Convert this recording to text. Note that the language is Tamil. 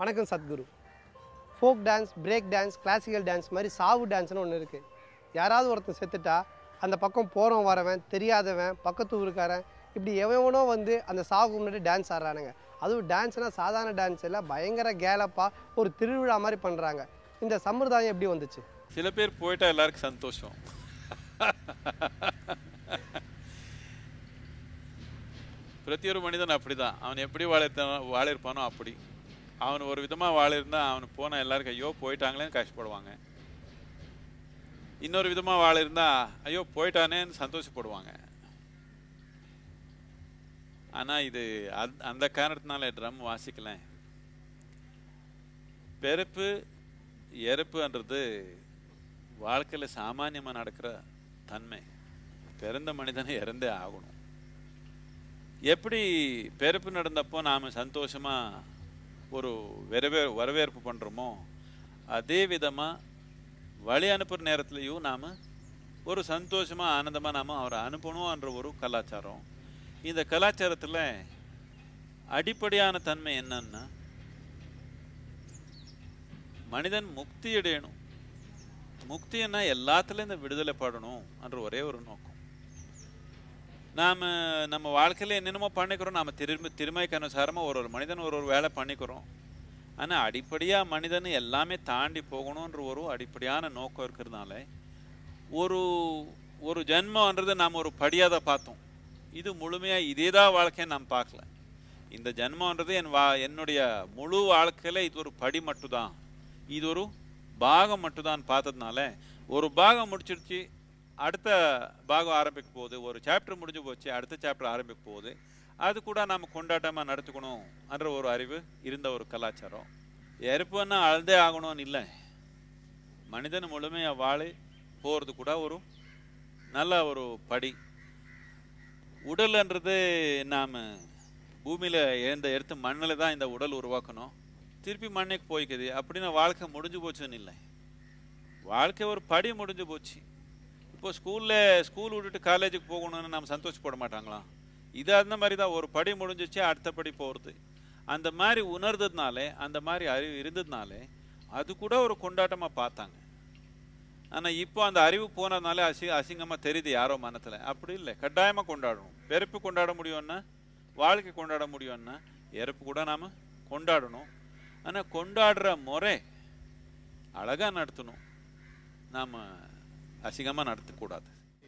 வணக்கம் Sadhguru. Folk dance break dance classical dance மாதிரி சாவு டான்ஸ்னு ஒன்று இருக்குது யாராவது ஒருத்தன் செத்துட்டா அந்த பக்கம் போகிறவன் வரவன் தெரியாதவன் பக்கத்து ஊருக்காரன் இப்படி எவனோ வந்து அந்த சாவுக்கு முன்னாடி டான்ஸ் ஆடுறானுங்க. அதுவும் டான்ஸ்னால் சாதாரண டான்ஸ் இல்லை பயங்கர கேலப்பாக ஒரு திருவிழா மாதிரி பண்ணுறாங்க இந்த சம்பிரதாயம் எப்படி வந்துச்சு? சில பேர் போயிட்டா எல்லாருக்கும் சந்தோஷம். பிரதியொரு மனிதன் அப்படிதான். அவன் எப்படி வாழ வாழிருப்பானோ அப்படி. அவன் ஒரு விதமா வாழிருந்தா அவன் போன எல்லாருக்கும் ஐயோ போயிட்டாங்களேன்னு கஷ்டப்படுவாங்க. இன்னொரு விதமா வாழிருந்தா ஐயோ போயிட்டானேன்னு சந்தோஷப்படுவாங்க. ஆனா இது அந் அந்த காரணத்தினால ட்ரம் வாசிக்கல. பிறப்பு இறப்புன்றது வாழ்க்கையில் சாமானியமாக நடக்கிற தன்மை. பிறந்த மனிதனை இறந்தே ஆகணும். எப்படி பிறப்பு நடந்தப்போ நாம் சந்தோஷமாக ஒரு வரவே வரவேற்பு பண்ணுறோமோ அதே விதமாக வழி அனுப்புகிற நேரத்துலையும் நாம் ஒரு சந்தோஷமாக ஆனந்தமாக நாம் அவரை அனுப்பணும்ன்ற ஒரு கலாச்சாரம். இந்த கலாச்சாரத்தில் அடிப்படையான தன்மை என்னன்னா மனிதன் முக்தி அடையணும். முக்தின்னா எல்லாத்துலேருந்து விடுதலை படணும் என்ற ஒரே ஒரு நோக்கம். நாம் நம்ம வாழ்க்கையில் என்னென்னமோ பண்ணிக்கிறோம். நாம் திரும்ப திருமைக்கு அனுசாரமாக ஒரு ஒரு மனிதன் ஒரு ஒரு வேலை பண்ணிக்கிறோம். ஆனால் அடிப்படையாக மனிதன் எல்லாமே தாண்டி போகணுன்ற ஒரு அடிப்படையான நோக்கம் இருக்கிறதுனால ஒரு ஒரு ஜென்மன்றது நாம் ஒரு படியாக தான் பார்த்தோம். இது முழுமையாக இதே தான் வாழ்க்கையை நாம் பார்க்கல. இந்த ஜென்மன்றது என் வா என்னுடைய முழு வாழ்க்கையில் இது ஒரு படி மட்டும்தான். இது ஒரு பாகம் மட்டும்தான் பார்த்ததுனால ஒரு பாகம் முடிச்சிருச்சு அடுத்த பாகம் ஆரம்பிக்க போகுது. ஒரு சாப்டர் முடிஞ்சு போச்சு அடுத்த சாப்டர் ஆரம்பிக்க போகுது. அது கூட நாம் கொண்டாட்டமாக நடத்துக்கணும் என்ற ஒரு அறிவு இருந்த ஒரு கலாச்சாரம். இறப்புன்னா அழுதே ஆகணும்னு இல்லை. மனிதன் முழுமையாக வாழை போகிறது கூட ஒரு நல்ல ஒரு படி. உடல்ன்றது நாம் பூமியில் எழுந்த எடுத்து மண்ணில் தான் இந்த உடல் உருவாக்கணும். திருப்பி மண்ணுக்கு போய்க்குது. அப்படின்னா வாழ்க்கை முடிஞ்சு போச்சுன்னு இல்லை. வாழ்க்கை ஒரு படி முடிஞ்சு போச்சு. இப்போ ஸ்கூலில் ஸ்கூல் விட்டுட்டு காலேஜுக்கு போகணும்னு நம்ம சந்தோஷப்பட மாட்டாங்களா? இது அந்த மாதிரி தான் ஒரு படி முடிஞ்சிச்சு அடுத்த படி போகிறது அந்த மாதிரி உணர்ந்ததுனாலே அந்த மாதிரி அறிவு இருந்ததுனாலே அது கூட ஒரு கொண்டாட்டமாக பார்த்தாங்க. ஆனால் இப்போ அந்த அறிவு போனதுனால அசி அசிங்கமாக தெரியுது யாரோ மனத்தில். அப்படி இல்லை. கட்டாயமாக கொண்டாடணும். பிறப்பு கொண்டாட முடியும்னா வாழ்க்கை கொண்டாட முடியும்னா இறப்பு கூட நாம் கொண்டாடணும். ஆனால் கொண்டாடுற முறை அழகாக நடத்தணும். நாம் அசிங்கமாக நடத்தக்கூடாது.